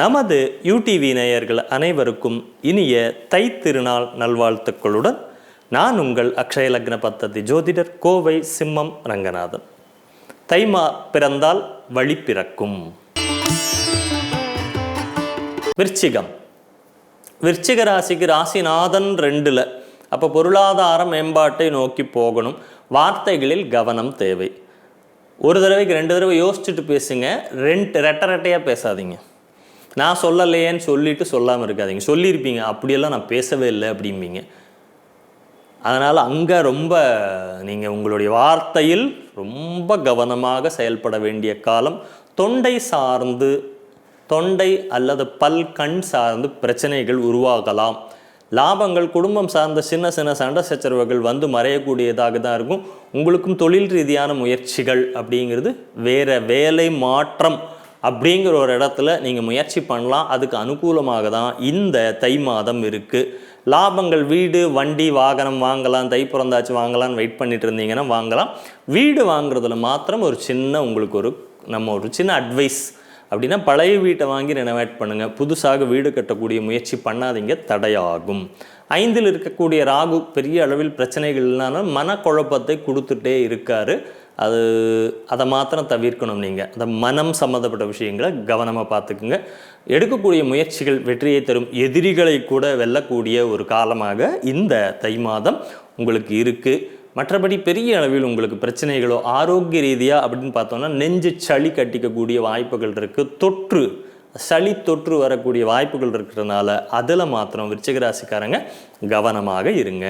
நமது யூடிவி நேயர்கள் அனைவருக்கும் இனிய தை திருநாள் நல்வாழ்த்துக்களுடன் நான் உங்கள் அக்ஷய லக்ன பத்ததி ஜோதிடர் கோவை சிம்மம் ரங்கநாதன். தைமா பிறந்தால் வழி பிறக்கும். விருச்சிகம். விருச்சிக ராசிக்கு ராசிநாதன் ரெண்டில். அப்போ பொருளாதார மேம்பாட்டை நோக்கி போகணும். வார்த்தைகளில் கவனம் தேவை. ஒரு தடவைக்கு ரெண்டு தடவை யோசிச்சுட்டு பேசுங்க. ரெண்டு ரெட்டை ரெட்டையாக பேசாதீங்க. நான் சொல்லலையேன்னு சொல்லிட்டு சொல்லாமல் இருக்காதீங்க. சொல்லியிருப்பீங்க. அப்படியெல்லாம் நான் பேசவே இல்லை அப்படிம்பீங்க. அதனால் அங்கே ரொம்ப நீங்கள் உங்களுடைய வார்த்தையில் ரொம்ப கவனமாக செயல்பட வேண்டிய காலம் தொண்டை சார்ந்து தொண்டை அல்லது பல் கண் சார்ந்து பிரச்சனைகள் உருவாகலாம். லாபங்கள் குடும்பம் சார்ந்த சின்ன சின்ன சண்டை சச்சரவுகள் வந்து மறையக்கூடியதாக தான் இருக்கும். உங்களுக்கும் தொழில் ரீதியான முயற்சிகள் அப்படிங்கிறது வேற வேலை மாற்றம் அப்படிங்கிற ஒரு இடத்துல நீங்கள் முயற்சி பண்ணலாம். அதுக்கு அனுகூலமாக தான் இந்த தை மாதம் இருக்குது லாபங்கள் வீடு வண்டி வாகனம் வாங்கலாம். தை பிறந்தாச்சு வாங்கலாம்னு வெயிட் பண்ணிட்டு இருந்தீங்கன்னா வாங்கலாம். வீடு வாங்குறதுல மாத்திரம் ஒரு சின்ன உங்களுக்கு ஒரு நம்ம ஒரு சின்ன அட்வைஸ் அப்படின்னா பழைய வீட்டை வாங்கி ரெனோவேட் பண்ணுங்கள் புதுசாக வீடு கட்டக்கூடிய முயற்சி பண்ணாதீங்க. தடையாகும். ஐந்தில் இருக்கக்கூடிய ராகு பெரிய அளவில் பிரச்சனைகள் இல்லைனாலும் மனக்குழப்பத்தை கொடுத்துட்டே இருக்காரு. அது அதை மாத்திரம் தவிர்க்கணும் நீங்கள் அந்த மனம் சம்மந்தப்பட்ட விஷயங்களை கவனமாக பார்த்துக்குங்க. எடுக்கக்கூடிய முயற்சிகள் வெற்றியை தரும் எதிரிகளை கூட வெல்லக்கூடிய ஒரு காலமாக இந்த தை மாதம் உங்களுக்கு இருக்குது மற்றபடி பெரிய அளவில் உங்களுக்கு பிரச்சனைகளோ ஆரோக்கிய ரீதியாக அப்படின்னு பார்த்தோம்னா நெஞ்சு சளி கட்டிக்கக்கூடிய வாய்ப்புகள் இருக்குது தொற்று சளி தொற்று வரக்கூடிய வாய்ப்புகள் இருக்கிறதுனால அதில் மாத்திரம் விருச்சிகராசிக்காரங்க கவனமாக இருங்க.